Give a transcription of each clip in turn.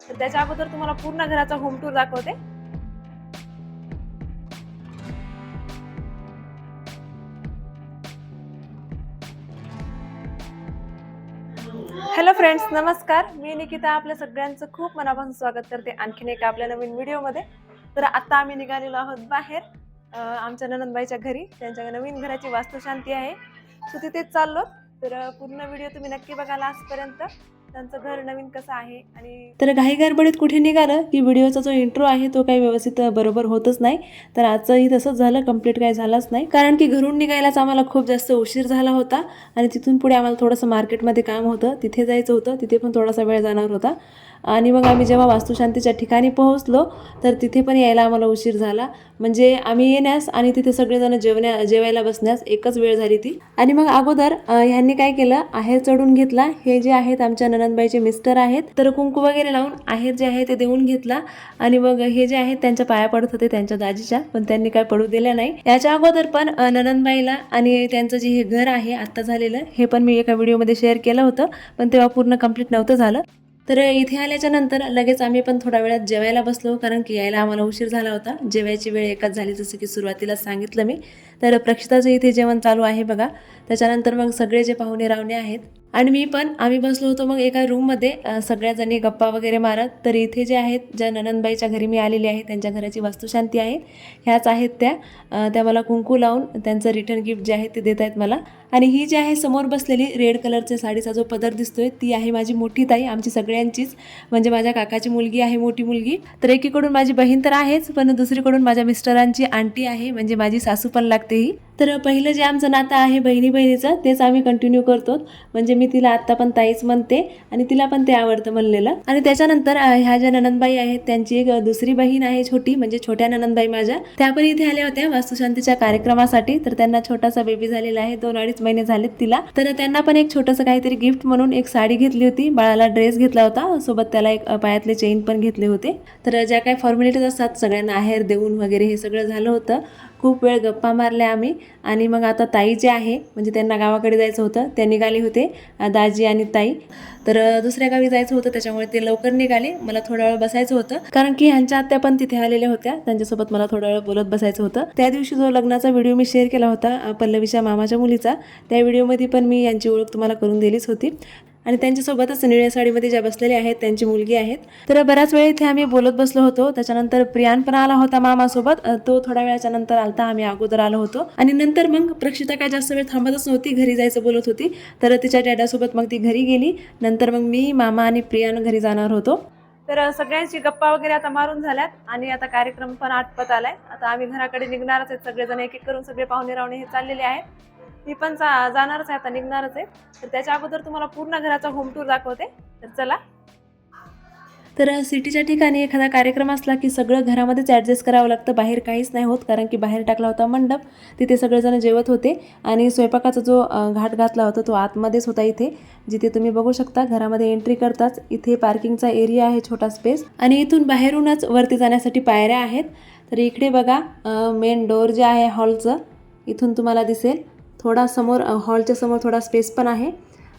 तर त्याच्या अगोदर तुम्हाला पूर्ण घराचा होम टूर दाखवते. हॅलो फ्रेंड्स नमस्कार. मी निकिता आपल्या सगळ्यांचं खूप मनापासून स्वागत करते आणखीन एका आपल्या नवीन व्हिडिओमध्ये. तर आता आम्ही निघालेलो आहोत बाहेर आमच्या ननंदबाईच्या घरी. त्यांच्या नवीन घराची वास्तुशांती आहे. सो तिथेच चाललो. तर पूर्ण व्हिडिओ तुम्ही नक्की बघाल आजपर्यंत. त्यांचं घर नवीन कसं आहे आणि तर घाई गडबडीत कुठे निघालं? की व्हिडिओचा जो इंट्रो आहे तो काही व्यवस्थित बरोबर होतच नाही. तर आजचंही तसंच झालं कंप्लीट काही झालंच नाही. कारण की घरून निघायलाच आम्हाला खूप जास्त उशीर झाला होता आणि तिथून पुढे आम्हाला थोडंसं मार्केटमध्ये काम होतं. तिथे जायचं होतं तिथे पण थोडासा वेळ जाणार होता. आणि मग आम्ही जेव्हा वास्तुशांतीच्या ठिकाणी पोहोचलो तर तिथे पण यायला आम्हाला उशीर झाला. म्हणजे आम्ही येण्यास आणि तिथे सगळेजण जेवण्या जेवायला बसण्यास एकच वेळ झाली ती. आणि मग अगोदर ह्यांनी काय केलं आहेर चढून घेतला. हे जे आहेत आमच्या ननंदबाईचे मिस्टर आहेत तर कुंकू वगैरे लावून आहेर जे आहे ते देऊन घेतला. आणि मग हे जे आहेत त्यांच्या पाया पडत होते त्यांच्या दाजीच्या. पण त्यांनी काय पडू दिल्या नाही. याच्या अगोदर पण ननंदबाईला आणि त्यांचं जे हे घर आहे आत्ता झालेलं हे पण मी एका व्हिडिओमध्ये शेअर केलं होतं. पण तेव्हा पूर्ण कंप्लीट नव्हतं झालं. तर इथे आल्याच्यानंतर लगेच आम्ही पण थोड्या वेळात जेवायला बसलो कारण की यायला आम्हाला उशीर झाला होता. जेवायची वेळ एकाच झाली जसं की सुरुवातीला सांगितलं मी. तर प्रक्षिताचं इथे जेवण चालू आहे बघा. त्याच्यानंतर मग सगळे जे पाहुणे रावणे आहेत आणि मी पण आम्ही बसलो होतो मग एका रूममध्ये सगळ्याजणी सगळ्या जणी गप्पा वगैरे मारत. तर इथे जे आहेत ज्या ननंदबाईच्या घरी मी आलेली आहे त्यांच्या घराची वास्तुशांती आहे. ह्याच आहेत त्या. त्या मला कुंकू लावून त्यांचं रिटर्न गिफ्ट जे आहे ते देत आहेत मला. आणि ही जी आहे समोर बसलेली रेड कलरच्या साडीचा जो पदर दिसतोय ती आहे माझी मोठी ताई आमची सगळ्यांचीच. म्हणजे माझ्या काकाची मुलगी आहे मोठी मुलगी. तर एकीकडून माझी बहीण तर आहेच पण दुसरीकडून माझ्या मिस्टरांची आंटी आहे. म्हणजे माझी सासू पण लागते ही. तर पहिलं जे आमचं नातं आहे बहिणी बहिणीचं तेच आम्ही कंटिन्यू करतो. म्हणजे मी तिला आत्ता पण ताईच म्हणते आणि तिला पण ते आवडतं म्हणलेलं. आणि त्याच्यानंतर ह्या ज्या ननंदबाई आहेत त्यांची एक दुसरी बहीण आहे छोटी म्हणजे छोट्या ननंदबाई माझ्या. त्या पण इथे आल्या होत्या वास्तुशांतीच्या कार्यक्रमासाठी. तर त्यांना छोटासा बेबी झालेला आहे दोन अडीच महिने झालेत तिला. तर त्यांना पण एक छोटंसं काहीतरी गिफ्ट म्हणून एक साडी घेतली होती. बाळाला ड्रेस घेतला होता. सोबत त्याला एक पायातले चेन पण घेतले होते. तर ज्या काही फॉर्मॅलिटीज असतात सगळ्यांना आहेर देऊन वगैरे हे सगळं झालं होतं. खूप वेळ गप्पा मारल्या आम्ही. आणि मग आता ताई जे आहे म्हणजे त्यांना गावाकडे जायचं होतं ते निघाले होते दाजी आणि ताई. तर दुसऱ्या गावी जायचं होतं त्याच्यामुळे ते लवकर निघाले. मला थोडा वेळ बसायचं होतं. कारण की ह्यांच्या आत्या पण तिथे आलेल्या होत्या. त्यांच्यासोबत मला थोडा वेळ बोलत बसायचं होतं. त्या दिवशी जो लग्नाचा व्हिडिओ मी शेअर केला होता पल्लवीच्या मामाच्या मुलीचा त्या व्हिडिओमध्ये पण मी यांची ओळख तुम्हाला करून दिलीच होती. आणि त्यांच्यासोबतच निळ्या साडीमध्ये ज्या बसलेल्या आहेत त्यांची मुलगी आहेत. तर बऱ्याच वेळ इथे आम्ही बोलत बसलो होतो. त्याच्यानंतर प्रियान पण आला होता मामासोबत. तो थोड्या वेळाच्या नंतर आलता. आम्ही अगोदर आलो होतो. आणि नंतर मग प्रक्षिता काय जास्त वेळ थांबतच नव्हती घरी जायचं बोलत होती. तर तिच्या डॅडासोबत मग ती घरी गेली. नंतर मग मी मामा आणि प्रियान घरी जाणार होतो. तर सगळ्यांची गप्पा वगैरे आता मारून झाल्यात. आणि आता कार्यक्रम पण आटपत आलाय. आता आम्ही घराकडे निघणारच आहेत सगळेजण. एक एक करून सगळे पाहुणे रावणे हे चाललेले आहेत. मी पण जा- जाणारच आहे आता निघणारच आहे. तर त्याच्या अगोदर तुम्हाला पूर्ण घराचा होम टूर दाखवते. तर चला. तर सिटीच्या ठिकाणी एखादा कार्यक्रम असला की सगळं घरामध्येच ॲडजस्ट करावं लागतं. बाहेर काहीच नाही होत कारण की बाहेर टाकला होता मंडप. तिथे सगळेजण जेवत होते. आणि स्वयंपाकाचा जो घाट घातला होता तो आतमध्येच होता इथे. जिथे तुम्ही बघू शकता घरामध्ये एंट्री करताच इथे पार्किंगचा एरिया आहे छोटा स्पेस आणि इथून बाहेरूनच वरती जाण्यासाठी पायऱ्या आहेत. तर इकडे बघा मेन डोअर जे आहे हॉलचं इथून तुम्हाला दिसेल. थोडा समोर हॉलच्या समोर थोडा स्पेस पण आहे.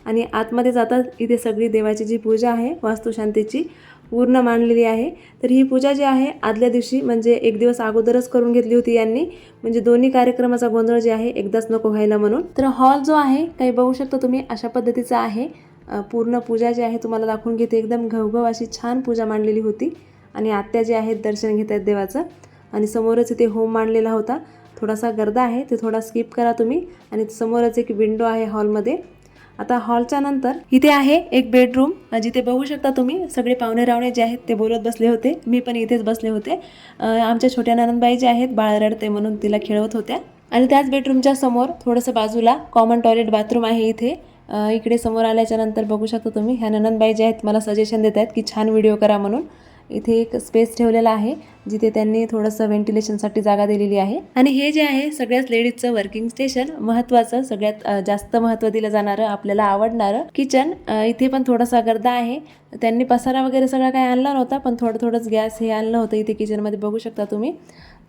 आणि आतमध्ये जातात इथे सगळी देवाची जी पूजा आहे वास्तुशांतीची पूर्ण मांडलेली आहे. तर ही पूजा जी आहे आदल्या दिवशी म्हणजे एक दिवस अगोदरच करून घेतली होती यांनी. म्हणजे दोन्ही कार्यक्रमाचा गोंधळ जे आहे एकदाच नको व्हायला म्हणून. तर हॉल जो आहे काही बघू शकता तुम्ही अशा पद्धतीचा आहे. पूर्ण पूजा जी आहे तुम्हाला दाखवून घेते. एकदम घवघव अशी छान पूजा मांडलेली होती. आणि आत्या जे आहेत दर्शन घेत आहेत देवाचं. आणि समोरच इथे होम मांडलेला होता. थोडासा गर्दा आहे ते थोडा स्किप करा तुम्ही. आणि समोरच एक विंडो आहे हॉलमध्ये आता हॉलच्या नंतर इथे आहे एक बेडरूम जिथे बघू शकता तुम्ही सगळे पाहुणे रावणे जे आहेत ते बोलत बसले होते. मी पण इथेच बसले होते. आमच्या छोट्या ननंदबाई जे आहेत बाळ रडते म्हणून तिला खेळवत होत्या. आणि त्याच बेडरूमच्या समोर थोडंसं बाजूला कॉमन टॉयलेट बाथरूम आहे इथे. इकडे समोर आल्याच्यानंतर बघू शकता तुम्ही ह्या ननंदबाई जे आहेत मला सजेशन देत आहेत की छान व्हिडिओ करा म्हणून. इथे एक स्पेस ठेवलेला आहे. जिथे त्यांनी थोडंसं व्हेंटिलेशनसाठी जागा दिलेली आहे. आणि हे जे आहे सगळ्याच लेडीजचं वर्किंग स्टेशन महत्त्वाचं सगळ्यात जास्त महत्त्व दिलं जाणारं आपल्याला आवडणारं किचन इथे पण थोडासा गर्दा आहे. त्यांनी पसारा वगैरे सगळं काही आणला नव्हता पण थोडं थोडंच गॅस हे आणलं होतं. इथे किचनमध्ये बघू शकता तुम्ही.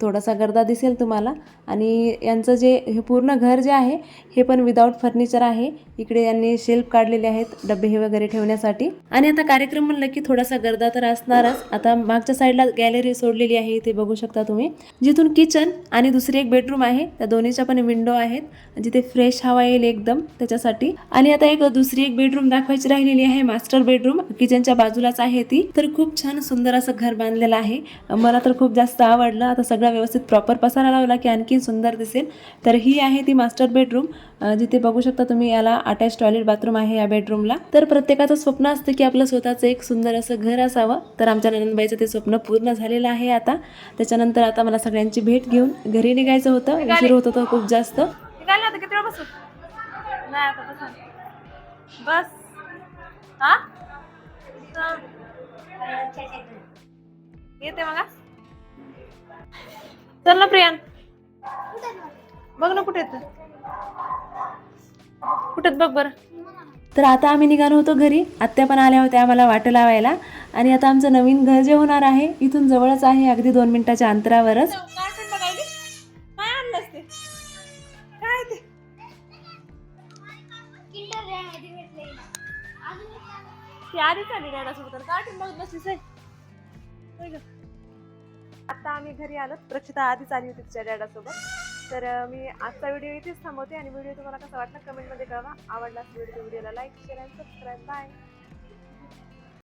थोडासा गर्दा दिसेल तुम्हाला. आणि यांचं जे हे पूर्ण घर जे आहे हे पण विदाऊट फर्निचर आहे. इकडे यांनी शेल्फ काढलेले आहेत डबे हे वगैरे ठेवण्यासाठी. आणि आता कार्यक्रम म्हणलं की थोडासा गर्दा तर असणारच. आता मागच्या साईडला गॅलरी सोडलेली आहे इथे बघू शकता तुम्ही. जिथून किचन आणि दुसरी एक बेडरूम आहे त्या दोन्हीच्या पण विंडो आहेत. जिथे फ्रेश हवा येईल एकदम त्याच्यासाठी. आणि आता एक दुसरी एक बेडरूम दाखवायची राहिलेली आहे मास्टर बेडरूम किचनच्या बाजूलाच आहे ती. तर खूप छान सुंदर असं घर बांधलेलं आहे. मला तर खूप जास्त आवडलं. आता सगळं व्यवस्थित प्रॉपर पसारा लावला की आणखी सुंदर दिसेल. तर ही आहे ती मास्टर बेडरूम जिथे बघू शकता तुम्ही याला अटॅच टॉयलेट बाथरूम आहे या बेडरूमला तर प्रत्येकाचं स्वप्न असतं की आपलं स्वतःचं एक सुंदर असं घर असावं. तर आमच्या नंदबाईचं ते स्वप्न पूर्ण झालेलं आहे आता. त्याच्यानंतर आता मला सगळ्यांची भेट घेऊन घरी निघायचं होतं. उशीर होत होतं खूप जास्त. बसू. येते मग? चल ना प्रियान बघ ना कुठे येतं कुठेत बघ बरं. तर आता आम्ही निघालो होतो घरी. आत्या पण आल्या होत्या आम्हाला वाट लावायला. आणि आता आमचं नवीन घर जे होणार आहे इथून जवळच आहे अगदी दोन मिनिटाच्या अंतरावरच. आता आम्ही घरी आलो. प्रक्षिता आधीच आली होती तिच्या डॅडासोबत. तर मी आजचा व्हिडिओ इथेच थांबवते आणि व्हिडिओ तुम्हाला कसा वाटला कमेंटमध्ये कळवा. आवडला व्हिडिओ व्हिडिओला लाईक शेअर आणि सबस्क्राईब. बाय.